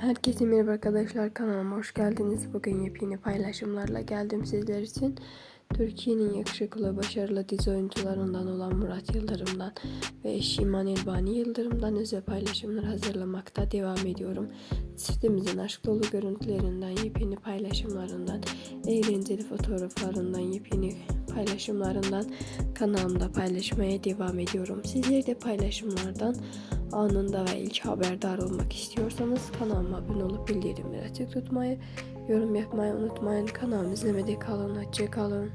Herkese merhaba arkadaşlar kanalıma hoş geldiniz. Bugün yepyeni paylaşımlarla geldim sizler için. Türkiye'nin yakışıklı başarılı dizi oyuncularından olan Murat Yıldırım'dan ve eşi İman Elbani Yıldırım'dan özel paylaşımlar hazırlamakta devam ediyorum. Çiftimizin aşk dolu görüntülerinden, yepyeni paylaşımlarından, eğlenceli fotoğraflarından, yepyeni paylaşımlarından kanalımda paylaşmaya devam ediyorum. Sizler de paylaşımlardan anında ve ilk haberdar olmak istiyorsanız kanalıma abone olup bildirimleri açık tutmayı, yorum yapmayı unutmayın. Kanalımı izlemede kalın, hoşça kalın.